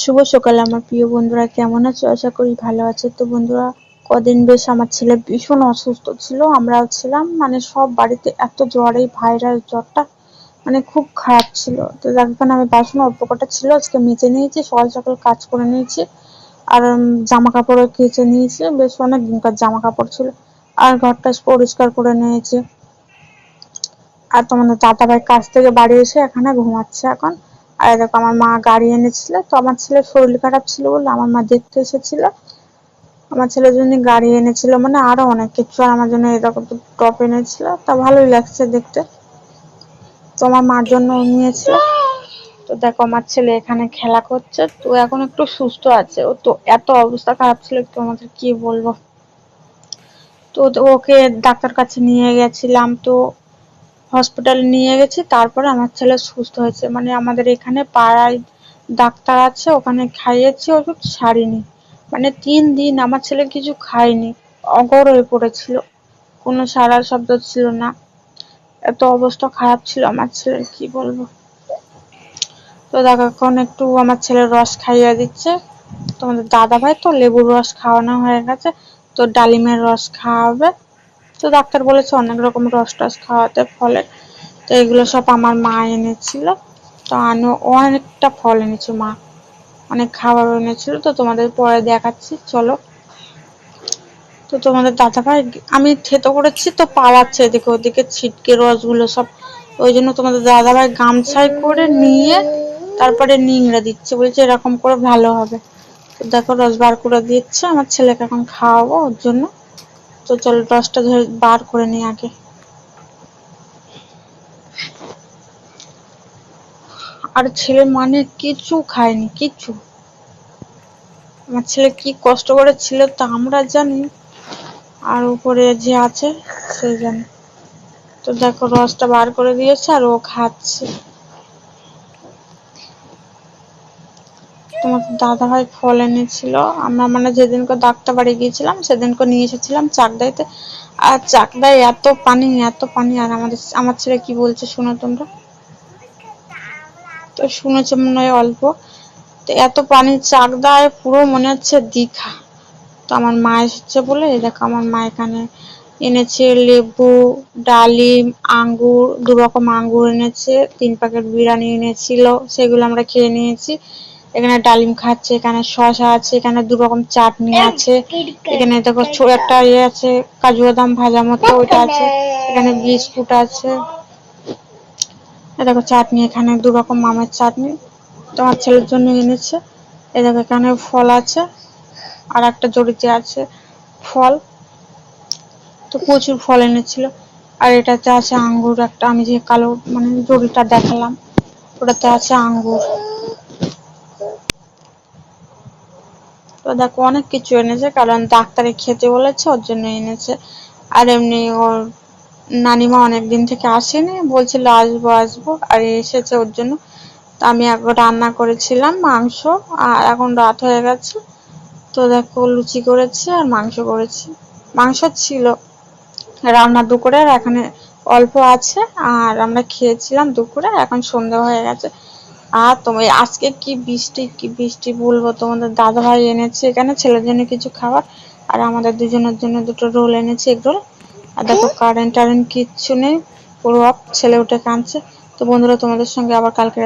শুভ সকাল, আমার প্রিয় বন্ধুরা। কেমন আছো? আশা করি ভালো আছে। তো বন্ধুরা, কদিন বেশ আমার ছেলে ভীষণ অসুস্থ ছিল, আমরাও ছিলাম। মানে সব বাড়িতে এত জ্বর এই ভাইরাস জ্বরটা মানে খুব খারাপ ছিল। তো দেখবেন আমি বাসন অল্প কটা ছিল, আজকে মেজে নিয়েছি, সকাল সকাল কাজ করে নিয়েছি। আর জামা কাপড়ও কেচে নিয়েছি, বেশ অনেক দিনকার জামা কাপড় ছিল। আর ঘরটা পরিষ্কার করে নিয়েছি। আর তোমাদের দাদা ভাই কাজ থেকে বাড়ি এসে এখানে ঘুমাচ্ছে এখন। আর দেখো আমার মা গাড়ি এনেছিল, তো আমার ছেলের শরীর খারাপ ছিল বলে আমার মা দেখতে এসেছিল। আমার ছেলের জন্য গাড়ি এনেছিল মানে আরও অনেক কিছু আমার জন্য এরকম টপ এনেছিল। তা ভালোই লাগছে দেখতে। তো আমার মার জন্য নিয়েছিল। তো দেখো আমার ছেলে এখানে খেলা করছে, তো এখন একটু সুস্থ আছে। ও তো এত অবস্থা খারাপ ছিল, একটু তোমাদের কি বলব? তো ওকে ডাক্তার কাছে নিয়ে গেছিলাম, তো হসপিটালে নিয়ে গেছি, তারপরে আমার ছেলে সুস্থ হয়েছে। মানে আমাদের এখানে পাড়ায় ডাক্তার আছে, ওখানে খাইয়েছি, ওষুধ ছাড়িনি। মানে তিন দিন আমার ছেলে কিছু খায়নি, অগর হয়ে পড়েছিল, কোনো সারার শব্দ ছিল না। এত অবস্থা খারাপ ছিল আমার ছেলের, কি বলব? তো দেখো, এখন একটু আমার ছেলের রস খাইয়ে দিচ্ছে। তোমাদের দাদা ভাই তো লেবুর রস খাওয়ানো হয়ে গেছে, তো ডালিমের রস খাওয়াবে। তো ডাক্তার বলেছে অনেক রকম রস টস খাওয়াতে ফলে। তো এগুলো সব আমার মা এনেছিল। তো আমি অনেকটা ফল এনেছি মা। অনেক খাবার এনেছিল। তো তোমাদের পরে দেখাচ্ছি, চলো। তো তোমাদের দাদা ভাই আমি থেতো করেছি, তো পালাচ্ছে এদিকে ওদিকে, ছিটকে রসগুলো সব। ওই জন্য তোমাদের দাদা ভাই গামছাই করে নিয়ে তারপরে নিংড়ে দিচ্ছে। বলছে এরকম করে ভালো হবে। দেখো রস বার করে দিচ্ছে, আমার ছেলেকে এখন খাওয়াবো ওর জন্য। তো চলো রসটা ধরে বার করে নিই আগে। আর ছেলে মানে কিছু খায়নি কিছু আমার ছেলে কি কষ্ট করে ছিল তা আমরা জানি, আর উপরে যে আছে সেই জানে। তো দেখো রসটা বার করে দিয়েছে আর ও খাচ্ছে। তোমার দাদা ভাই ফল এনেছিল। আমরা মানে যেদিনকে ডাক্তার বাড়ি গিয়েছিলাম, সেদিনকে নিয়ে এসেছিলাম চাকদাইতে। আর চাকদায় এত পানি এত পানি, আর আমাদের, আমার ছেলে কি বলছে শোনো তোমরা? তো শুনেছে মনে হয় অল্প। তো এত পানি, চাকদায় পুরো মনে হচ্ছে দীঘা। তো আমার মা এসেছে বলে দেখো আমার মা এখানে এনেছে লেবু, ডালিম, আঙ্গুর দু রকম আঙ্গুর এনেছে, তিন প্যাকেট বিরিয়ানি এনেছিল, সেগুলো আমরা খেয়ে নিয়েছি। এখানে ডালিম খাচ্ছে এখানে শশা আছে এখানে দু রকম চাটনি আছে। এখানে দেখো ছোট একটা ইয়ে আছে কাজু বাদাম ভাজা মতো ওইটা আছে। এখানে বিস্কুট আছে। দেখো চাটনি এখানে দু রকম আমের চাটনি তোমার ছেলের জন্য এনেছে। এ দেখো এখানে ফল আছে আর একটা জড়িতে আছে ফল। তো প্রচুর ফল এনেছিল। আর এটাতে আছে আঙ্গুর একটা আমি যে কালো মানে জড়িটা দেখালাম ওটাতে আছে আঙ্গুর। তো দেখো, অনেক কিছু এনেছে, কারণ ডাক্তারে খেতে বলেছে, ওর জন্য এনেছে। আর এমনি ওর নানিমা অনেক দিন থেকে আসেনি, বলছিল আসব আসব, আর এসেছে ওর জন্য। তো আমি একবার রান্না করেছিলাম, মাংস, আর এখন রাত হয়ে গেছে। তো দেখো, লুচি করেছি আর মাংস করেছি। মাংস ছিল, রান্না দুপুরে আর এখানে অল্প আছে, আর আমরা খেয়েছিলাম দুপুরে, এখন সন্ধ্যা হয়ে গেছে। আর তোমার আজকে কি বৃষ্টি কি বৃষ্টি বলব? তোমাদের দাদা ভাই এনেছে এখানে ছেলের জন্য কিছু খাবার আর আমাদের দুজনের জন্য দুটো রোল এনেছে এক রোল। আর দেখো কারেন্ট টারেন্ট কিচ্ছু নেই পুরো ছেলে উঠে কাঁদছে। তো বন্ধুরা তোমাদের সঙ্গে আবার কালকে